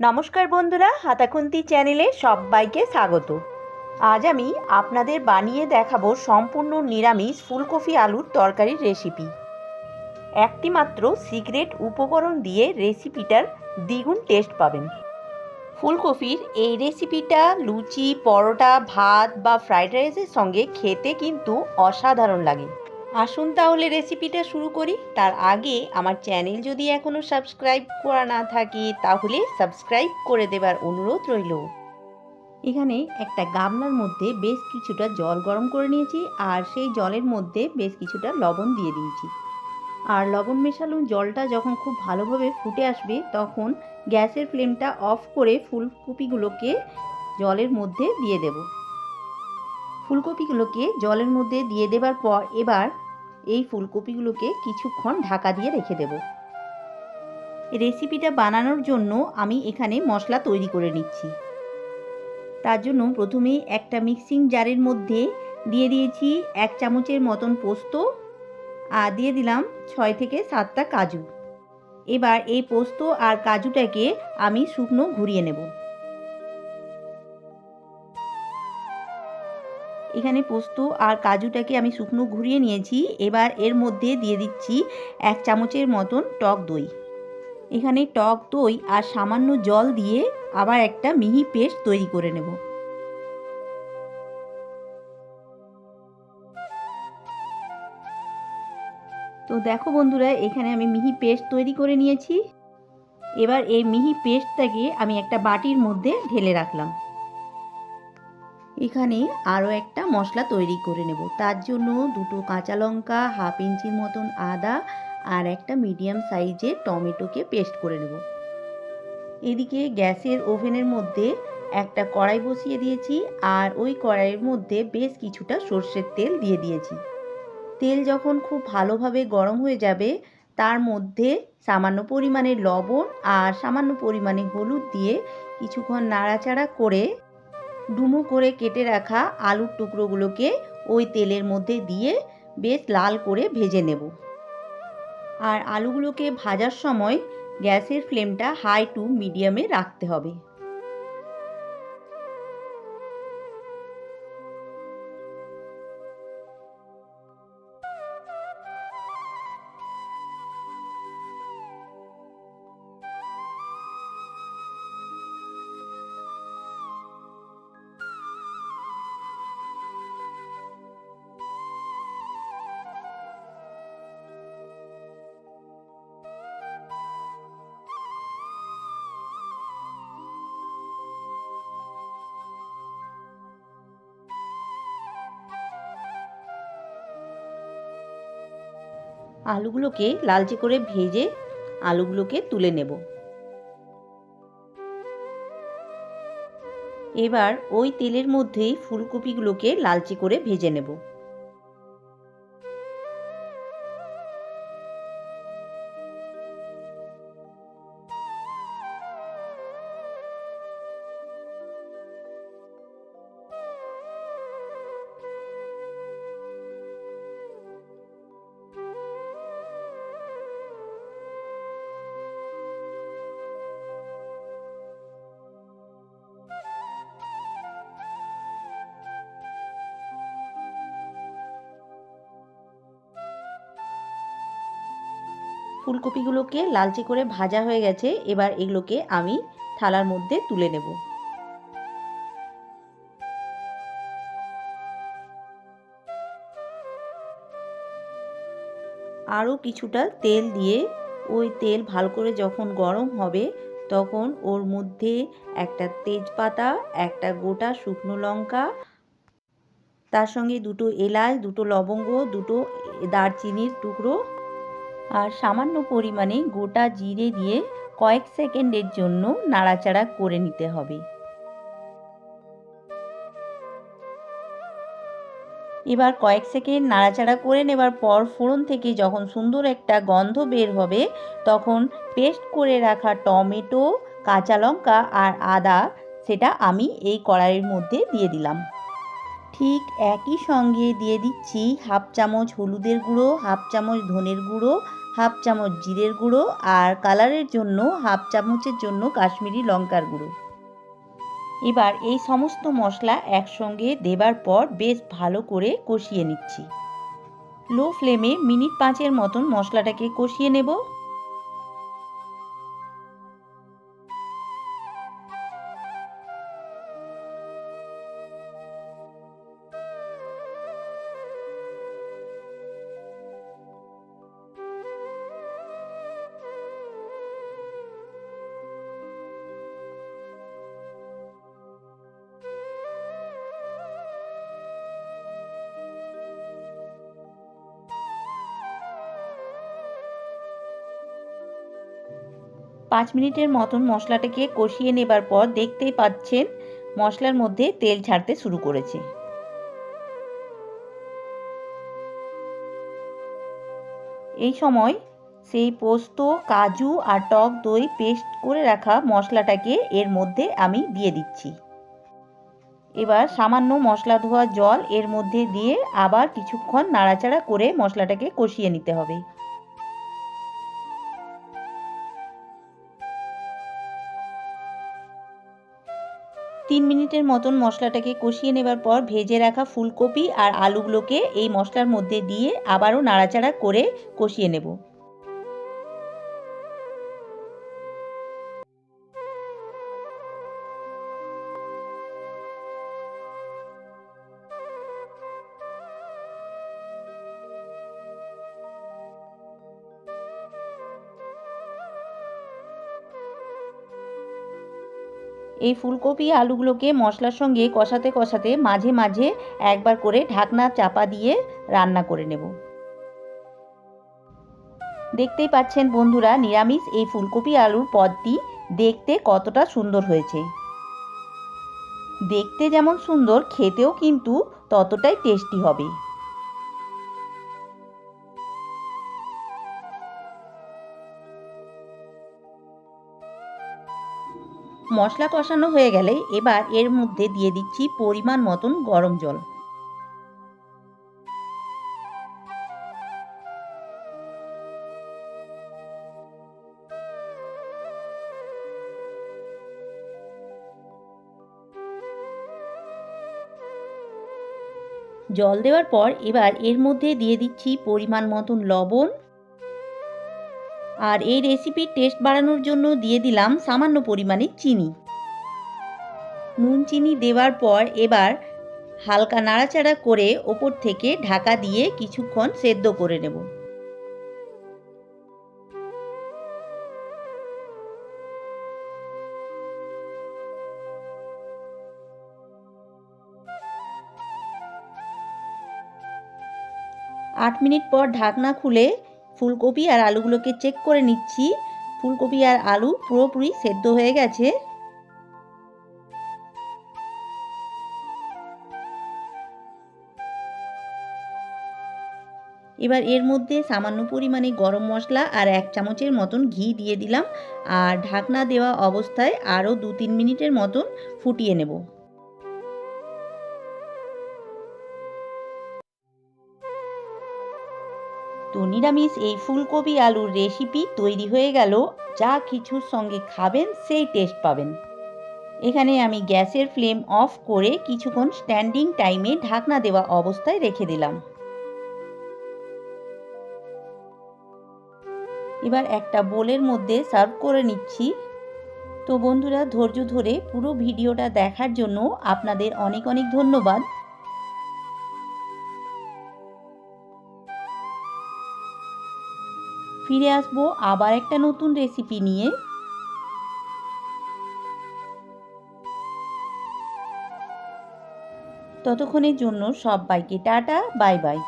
নমস্কার বন্ধুরা হাতাখুন্তি চ্যানেলে সবাইকে স্বাগত। আজ আমি আপনাদের বানিয়ে দেখাবো সম্পূর্ণ নিরামিষ ফুলকপি আলুর তরকারির রেসিপি। একটি মাত্র সিক্রেট উপকরণ দিয়ে রেসিপিটার দ্বিগুণ টেস্ট পাবেন। ফুলকপির এই রেসিপিটা লুচি, পরোটা, ভাত বা ফ্রাইড রাইসের সঙ্গে খেতে কিন্তু অসাধারণ লাগে। আসুন তাহলে রেসিপিটা শুরু করি। তার আগে আমার চ্যানেল যদি এখনও সাবস্ক্রাইব করা না থাকে, তাহলে সাবস্ক্রাইব করে দেবার অনুরোধ রইল। এখানে একটা গামলার মধ্যে বেশ কিছুটা জল গরম করে নিয়েছি, আর সেই জলের মধ্যে বেশ কিছুটা লবণ দিয়ে দিয়েছি। আর লবণ মেশানো জলটা যখন খুব ভালোভাবে ফুটে আসবে, তখন গ্যাসের ফ্লেমটা অফ করে ফুলকপিগুলোকে জলের মধ্যে দিয়ে দেব। ফুলকপিগুলোকে জলের মধ্যে দিয়ে দেবার পর এবার এই ফুলকপিগুলোকে কিছুক্ষণ ঢাকা দিয়ে রেখে দেব। রেসিপিটা বানানোর জন্য আমি এখানে মশলা তৈরি করে নিচ্ছি। তার জন্য প্রথমে একটা মিক্সিং জারের মধ্যে দিয়ে দিয়েছি এক চামচের মতন পোস্ত আর দিয়ে দিলাম ছয় থেকে সাতটা কাজু। এবার এই পোস্ত আর কাজুটাকে আমি শুকনো ঘুরিয়ে নেব। এখানে পোস্ত আর কাজুটাকে আমি শুকনো ঘুরিয়ে নিয়েছি। এবার এর মধ্যে দিয়ে দিচ্ছি এক চামচের মতন টক দই। এখানে টক দই আর সামান্য জল দিয়ে আবার একটা মিহি পেস্ট তৈরি করে নেব। তো দেখো বন্ধুরা, এখানে আমি মিহি পেস্ট তৈরি করে নিয়েছি। এবার এই মিহি পেস্টটাকে আমি একটা বাটির মধ্যে ঢেলে রাখলাম। এখানে আরও একটা মশলা তৈরি করে নেব। তার জন্য দুটো কাঁচা লঙ্কা, হাফ ইঞ্চির মতন আদা আর একটা মিডিয়াম সাইজের টমেটোকে পেস্ট করে নেব। এদিকে গ্যাসের ওভেনের মধ্যে একটা কড়াই বসিয়ে দিয়েছি আর ওই কড়াইয়ের মধ্যে বেশ কিছুটা সর্ষের তেল দিয়ে দিয়েছি। তেল যখন খুব ভালোভাবে গরম হয়ে যাবে, তার মধ্যে সামান্য পরিমাণে লবণ আর সামান্য পরিমাণে হলুদ দিয়ে কিছুক্ষণ নাড়াচাড়া করে ডুমো করে কেটে রাখা আলুর টুকরোগুলোকে ওই তেলের মধ্যে দিয়ে বেশ লাল করে ভেজে নেব। আর আলুগুলোকে ভাজার সময় গ্যাসের ফ্লেমটা হাই টু মিডিয়ামে রাখতে হবে। আলুগুলোকে লালচে করে ভেজে আলুগুলোকে তুলে নেব। এবার ওই তেলের মধ্যেই ফুলকপিগুলোকে লালচে করে ভেজে নেব। ফুলকপিগুলোকে লালচে করে ভাজা হয়ে গেছে, এবার এগুলোকে আমি থালার মধ্যে তুলে নেব। আরও কিছুটা তেল দিয়ে ওই তেল ভালো করে যখন গরম হবে, তখন ওর মধ্যে একটা তেজপাতা, একটা গোটা শুকনো লঙ্কা, তার সঙ্গে দুটো এলাচ, দুটো লবঙ্গ, দুটো দারচিনির টুকরো আর সামান্য পরিমাণে গোটা জিরে দিয়ে কয়েক সেকেন্ডের জন্য নাড়াচাড়া করে নিতে হবে। এবার কয়েক সেকেন্ড নাড়াচাড়া করে নেবার পর ফোড়ন থেকে যখন সুন্দর একটা গন্ধ বের হবে, তখন পেস্ট করে রাখা টমেটো, কাঁচা লঙ্কা আর আদা, সেটা আমি এই কড়াইয়ের মধ্যে দিয়ে দিলাম। ঠিক একই সঙ্গে দিয়ে দিচ্ছি হাফ চামচ হলুদের গুঁড়ো, হাফ চামচ ধনের গুঁড়ো, হাফ চামচ জিরের গুঁড়ো আর কালারের জন্য হাফ চামচের জন্য কাশ্মীরি লঙ্কার গুঁড়ো। এবার এই সমস্ত মশলা একসঙ্গে দেবার পর বেশ ভালো করে কষিয়ে নিচ্ছি। লো ফ্লেমে মিনিট পাঁচের মতন মশলাটাকে কষিয়ে নেব। পাঁচ মিনিটের মতন মশলাটাকে কষিয়ে নেবার পর দেখতেই পাচ্ছেন মশলার মধ্যে তেল ছাড়তে শুরু করেছে। এই সময় সেই পোস্ত, কাজু আর টক দই পেস্ট করে রাখা মশলাটাকে এর মধ্যে আমি দিয়ে দিচ্ছি। এবার সামান্য মশলা ধোয়া জল এর মধ্যে দিয়ে আবার কিছুক্ষণ নাড়াচাড়া করে মশলাটাকে কষিয়ে নিতে হবে। তিন মিনিটের মতন মশলাটাকে কষিয়ে নেবার পর ভেজে রাখা ফুলকপি আর আলুগুলোকে এই মশলার মধ্যে দিয়ে আবারও নাড়াচাড়া করে কষিয়ে নেব। এই ফুলকপি আলুগুলোকে মশলার সঙ্গে কষাতে কষাতে মাঝে মাঝে একবার করে ঢাকনা চাপা দিয়ে রান্না করে নেব। দেখতেই পাচ্ছেন বন্ধুরা, নিরামিষ এই ফুলকপি আলুর পদটি দেখতে কতটা সুন্দর হয়েছে। দেখতে যেমন সুন্দর, খেতেও কিন্তু ততটাই টেস্টি হবে। মশলা কষানো হয়ে গেলে এবার এর মধ্যে দিয়ে দিচ্ছি পরিমাণ মতন গরম জল। জল দেওয়ার পর এবার এর মধ্যে দিয়ে দিচ্ছি পরিমাণ মতন লবণ আর এই রেসিপির টেস্ট বাড়ানোর জন্য দিয়ে দিলাম সামান্য পরিমাণে চিনি। নুন চিনি দেওয়ার পর এবার হালকা নাড়াচাড়া করে ওপর থেকে ঢাকা দিয়ে কিছুক্ষণ সেদ্ধ করে নেব। আট মিনিট পর ঢাকনা খুলে ফুলকপি আর আলুগুলোকে চেক করে নিচ্ছি। ফুলকপি আর আলু পুরোপুরি সেদ্ধ হয়ে গেছে। এবার এর মধ্যে সামান্য পরিমাণে গরম মশলা আর এক চামচের মতন ঘি দিয়ে দিলাম। আর ঢাকনা দেওয়া অবস্থায় আরও দু তিন মিনিটের মতন ফুটিয়ে নেব। তো নিরামিষ এই ফুলকপি আলুর রেসিপি তৈরি হয়ে গেল। যা কিছুর সঙ্গে খাবেন সেই টেস্ট পাবেন। এখানে আমি গ্যাসের ফ্লেম অফ করে কিছুক্ষণ স্ট্যান্ডিং টাইমে ঢাকনা দেওয়া অবস্থায় রেখে দিলাম। এবার একটা বোলের মধ্যে সার্ভ করে নিচ্ছি। তো বন্ধুরা, ধৈর্য ধরে পুরো ভিডিওটা দেখার জন্য আপনাদের অনেক অনেক ধন্যবাদ। ফিরে আসব আবার একটা নতুন রেসিপি নিয়ে। ততক্ষণের জন্য সব বাইকে টাটা বাই বাই।